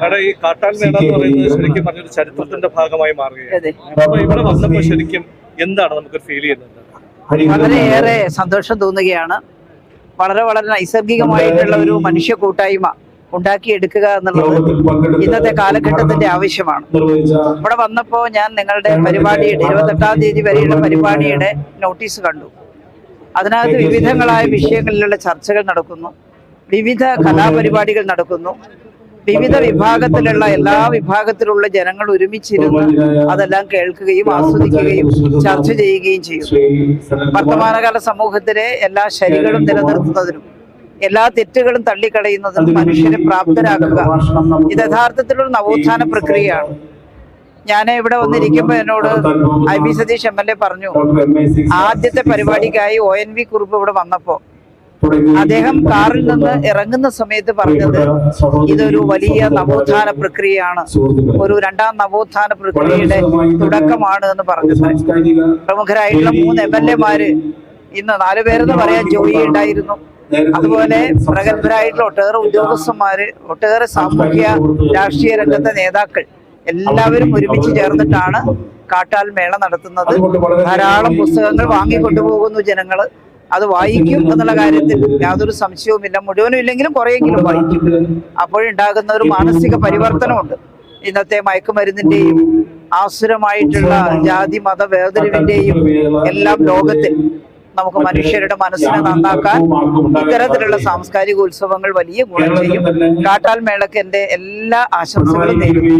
അവിടെ ഈ കാട്ടാൻ മേള എന്ന് പറയുന്നത് ശരിക്കും പറഞ്ഞൊരു ചരിത്രത്തിന്റെ ഭാഗമായി മാറുകയാണ്. അപ്പൊ ഇവിടെ വന്നപ്പോൾ ശരിക്കും എന്താണ് നമുക്ക് ഫീൽ ചെയ്യുന്നത്? വളരെയേറെ സന്തോഷം തോന്നുകയാണ്. വളരെ വളരെ നൈസർഗികമായിട്ടുള്ള ഒരു മനുഷ്യ കൂട്ടായ്മ ഉണ്ടാക്കിയെടുക്കുക എന്നുള്ളത് ഇന്നത്തെ കാലഘട്ടത്തിന്റെ ആവശ്യമാണ്. ഇവിടെ വന്നപ്പോൾ ഞാൻ നിങ്ങളുടെ പരിപാടിയുടെ ഇരുപത്തെട്ടാം തീയതി വരെയുള്ള പരിപാടിയുടെ നോട്ടീസ് കണ്ടു. അതിനകത്ത് വിവിധങ്ങളായ വിഷയങ്ങളിലുള്ള ചർച്ചകൾ നടക്കുന്നു. വിവിധ കലാപരിപാടികൾ നടക്കുന്നു. വിവിധ വിഭാഗത്തിലുള്ള എല്ലാ വിഭാഗത്തിലുള്ള ജനങ്ങൾ ഒരുമിച്ചിരുന്ന് അതെല്ലാം കേൾക്കുകയും ആസ്വദിക്കുകയും ചർച്ച ചെയ്യുകയും ചെയ്യുന്നു വർത്തമാനകാല സമൂഹത്തിലെ എല്ലാ ശരികളും നിലനിർത്തുന്നതിനും എല്ലാ തെറ്റുകളും തള്ളിക്കളയുന്നതിനും മനുഷ്യരെ പ്രാപ്തരാക്കുക ഇത് യഥാർത്ഥത്തിലൊരു നവോത്ഥാന പ്രക്രിയയാണ്. ഞാൻ ഇവിടെ വന്നിരിക്കുമ്പോൾ എന്നോട് I B Satheesh M L A പറഞ്ഞു. ആദ്യത്തെ പരിപാടിക്കായി ഒ എൻ വി കുറിപ്പ് ഇവിടെ വന്നപ്പോൾ അദ്ദേഹം കാറിൽ നിന്ന് ഇറങ്ങുന്ന സമയത്ത് പറഞ്ഞത് ഇതൊരു വലിയ നവോത്ഥാന പ്രക്രിയയാണ്. ഒരു രണ്ടാം നവോത്ഥാന പ്രക്രിയയുടെ തുടക്കമാണ് എന്ന് പറഞ്ഞത്. പ്രമുഖരായിട്ടുള്ള മൂന്ന് എം എൽ എമാര് ഇന്ന് നാലു പേരെന്ന് പറയാൻ ജോലി ഉണ്ടായിരുന്നു. അതുപോലെ പ്രഗത്ഭരായിട്ടുള്ള ഒട്ടേറെ ഉദ്യോഗസ്ഥന്മാര് ഒട്ടേറെ സാമൂഹ്യ രാഷ്ട്രീയ രംഗത്തെ നേതാക്കൾ എല്ലാവരും ഒരുമിച്ച് ചേർന്നിട്ടാണ് കാട്ടാൽ മേള നടത്തുന്നത്. ധാരാളം പുസ്തകങ്ങൾ വാങ്ങിക്കൊണ്ടുപോകുന്നു ജനങ്ങൾ. അത് വായിക്കും എന്നുള്ള കാര്യത്തിൽ യാതൊരു സംശയവുമില്ല. മുഴുവനും ഇല്ലെങ്കിലും കുറെയെങ്കിലും വായിക്കും. അപ്പോഴുണ്ടാകുന്ന ഒരു മാനസിക പരിവർത്തനമുണ്ട്. ഇന്നത്തെ മയക്കുമരുന്നിന്റെയും ആസുരമായിട്ടുള്ള ജാതി മത വേർതിരിവിന്റെയും എല്ലാം ലോകത്തിൽ നമുക്ക് മനുഷ്യരുടെ മനസ്സിനെ നന്നാക്കാൻ ഇത്തരത്തിലുള്ള സാംസ്കാരിക ഉത്സവങ്ങൾ വലിയ ഗുണം ചെയ്യും. കാട്ടാൽ മേളക്ക് എന്റെ എല്ലാ ആശംസകളും നേരുന്നു.